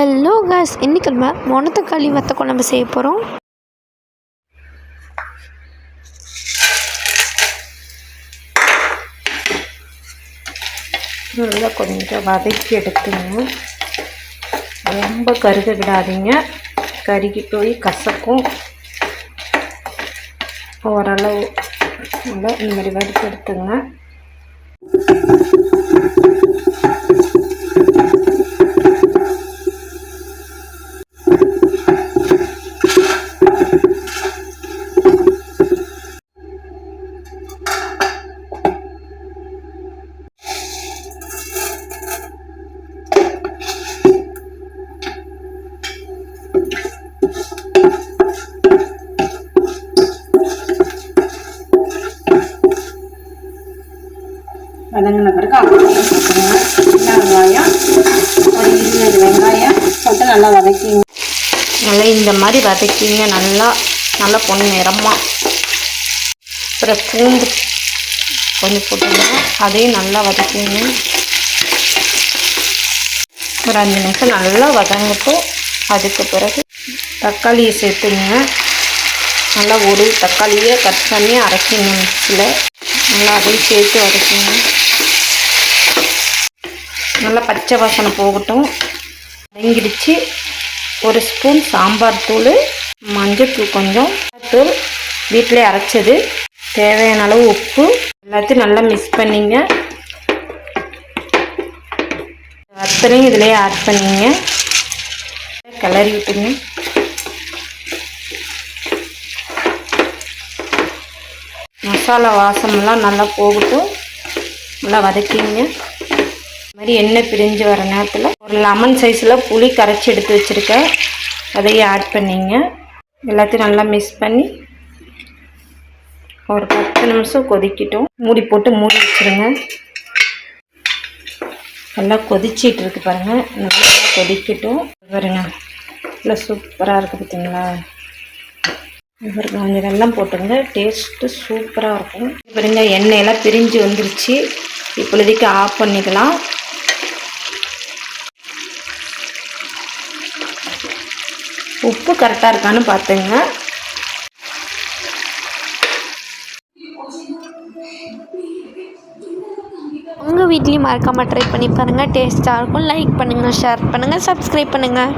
Hello cos இன்னைக்கு நம்ம மொனத்தக்காளி வத்த குழம்பு செய்ய போகிறோம் நல்லா கொஞ்சம் வதக்கி எடுத்துங்க. ரொம்ப கருக விடாதீங்க கருகி போய் கசக்கும். ஓரளவு நல்லா இந்த மாதிரி வதக்கி எடுத்துங்க. வதங்கின பிறகு அப்புறம் சின்ன வெங்காயம் ஒரு இருபது வெங்காயம் போட்டு நல்லா வதக்கிங்க. நல்லா இந்த மாதிரி வதக்கிங்க. நல்லா நல்லா பொண்ணு நிறமாக அப்புறம் பூண்டு கொஞ்சம் போட்டுங்க அதையும் நல்லா வதக்கிங்க. ஒரு அஞ்சு நிமிஷம் நல்லா வதங்கட்டும் அதுக்கு பிறகு தக்காளியை சேர்த்துங்க. நல்லா ஒரு தக்காளியை கட் பண்ணி அரைச்சிங்க மிக்ஸியில். நல்லா அப்படியே சேர்த்து வதக்குங்க நல்லா பச்சை வாசனை போகட்டும். வதங்கிடுச்சு ஒரு ஸ்பூன் சாம்பார் தூள் மஞ்சள் கொஞ்சம். தூள் வீட்டிலே அரைச்சது. தேவையான அளவு உப்பு. எல்லாத்தையும் நல்லா மிக்ஸ் பண்ணிங்க. அத்தனையும் இதிலே ஆட் பண்ணிங்க. கிளறி விட்டுங்க மசாலா வாசமெல்லாம் நல்லா போகட்டும். நல்லா வதக்கிங்க. இது மாதிரி எண்ணெய் பிரிஞ்சு வர நேரத்தில் ஒரு லெமன் சைஸில் புளி கரைச்சி எடுத்து வச்சுருக்கேன். அதையும் ஆட் பண்ணிங்க. எல்லாத்தையும் நல்லா மிக்ஸ் பண்ணி ஒரு பத்து நிமிஷம் கொதிக்கட்டும். மூடி போட்டு மூடி வச்சுருங்க. நல்லா கொதிச்சிட்டு இருக்கு பாருங்கள் நல்லா கொதிக்கட்டும். பாருங்க. நல்லா சூப்பராக இருக்குது பார்த்தீங்களா கொஞ்சம் வெள்ளம் போட்டுங்க டேஸ்ட்டு சூப்பராக இருக்கும். பாருங்க எண்ணெயெல்லாம் பிரிஞ்சு வந்துருச்சு. இப்பொழுதைக்கு ஆஃப் பண்ணிக்கலாம். உப்பு கரெக்டாக இருக்கான்னு பார்த்துங்க உங்கள் வீட்லேயும் மறக்காமல் ட்ரை பண்ணி பாருங்கள் டேஸ்ட்டாக இருக்கும். லைக் பண்ணுங்கள் ஷேர் பண்ணுங்கள் சப்ஸ்கிரைப் பண்ணுங்கள்